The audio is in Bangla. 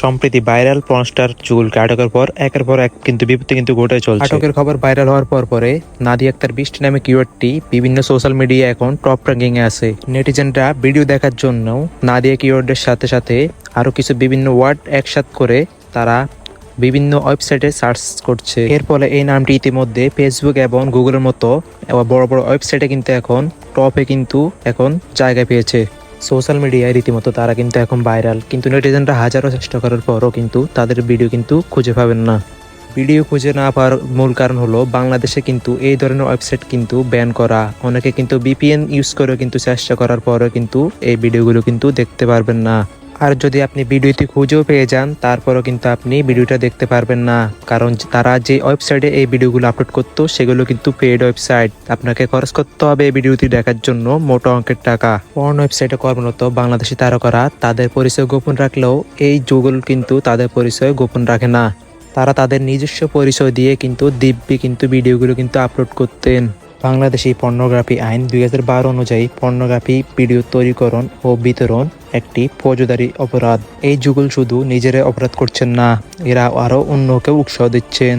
সম্প্রতি ভাইরাল পর্নস্টার যুগলকে আটকের পর, একের পর এক কিন্তু বিপত্তি কিন্তু ঘটে চলছে। আটকের খবর ভাইরাল হওয়ার পর পরে নাদি আক্তার বৃষ্টি নামে কিওয়ার্ডটি বিভিন্ন সোশ্যাল মিডিয়া এখন টপ র্যাঙ্কিং এ আছে। নেটিজেনরা ভিডিও দেখার জন্য নাদিয়া কিওয়ার্ডের সাথে সাথে আরও কিছু বিভিন্ন ওয়ার্ড একসাথ করে তারা বিভিন্ন ওয়েবসাইটে সার্চ করছে। এর ফলে এই নামটি ইতিমধ্যে ফেসবুক এবং গুগলের মতো বড় বড় ওয়েবসাইটে কিন্তু এখন টপে কিন্তু এখন জায়গা পেয়েছে। সোশ্যাল মিডিয়ায় রীতিমতো তারা কিন্তু এখন ভাইরাল। কিন্তু নেটিজেনরা হাজারো চেষ্টা করার পরও কিন্তু তাদের ভিডিও কিন্তু খুঁজে পাবেন না। ভিডিও খুঁজে না পাওয়ার মূল কারণ হলো, বাংলাদেশে কিন্তু এই ধরনের ওয়েবসাইট কিন্তু ব্যান করা। অনেকে কিন্তু বিপিএন ইউজ করে কিন্তু চেষ্টা করার পরেও কিন্তু এই ভিডিওগুলো কিন্তু দেখতে পারবেন না। আর যদি আপনি ভিডিওটি খুঁজেও পেয়ে যান, তারপরও কিন্তু আপনি ভিডিওটা দেখতে পারবেন না। কারণ তারা যে ওয়েবসাইটে এই ভিডিওগুলো আপলোড করতো, সেগুলো কিন্তু পেড ওয়েবসাইট। আপনাকে খরচ করতে হবে এই ভিডিওটি দেখার জন্য মোটা অঙ্কের টাকা। পর্ন ওয়েবসাইটে কর্মরত বাংলাদেশি তারকারা তাদের পরিচয় গোপন রাখলেও এই গুগল কিন্তু তাদের পরিচয় গোপন রাখে না। তারা তাদের নিজস্ব পরিচয় দিয়ে কিন্তু দিব্যি কিন্তু ভিডিওগুলো কিন্তু আপলোড করতেন। বাংলাদেশি পর্নোগ্রাফি আইন দুই হাজার বারো অনুযায়ী পর্নোগ্রাফি, ভিডিও তৈরিকরণ ও বিতরণ একটি ফৌজদারি অপরাধ। এই যুগল শুধু নিজেরা অপরাধ করছেন না, এরা আরও অন্যকে উৎসাহ দিচ্ছেন।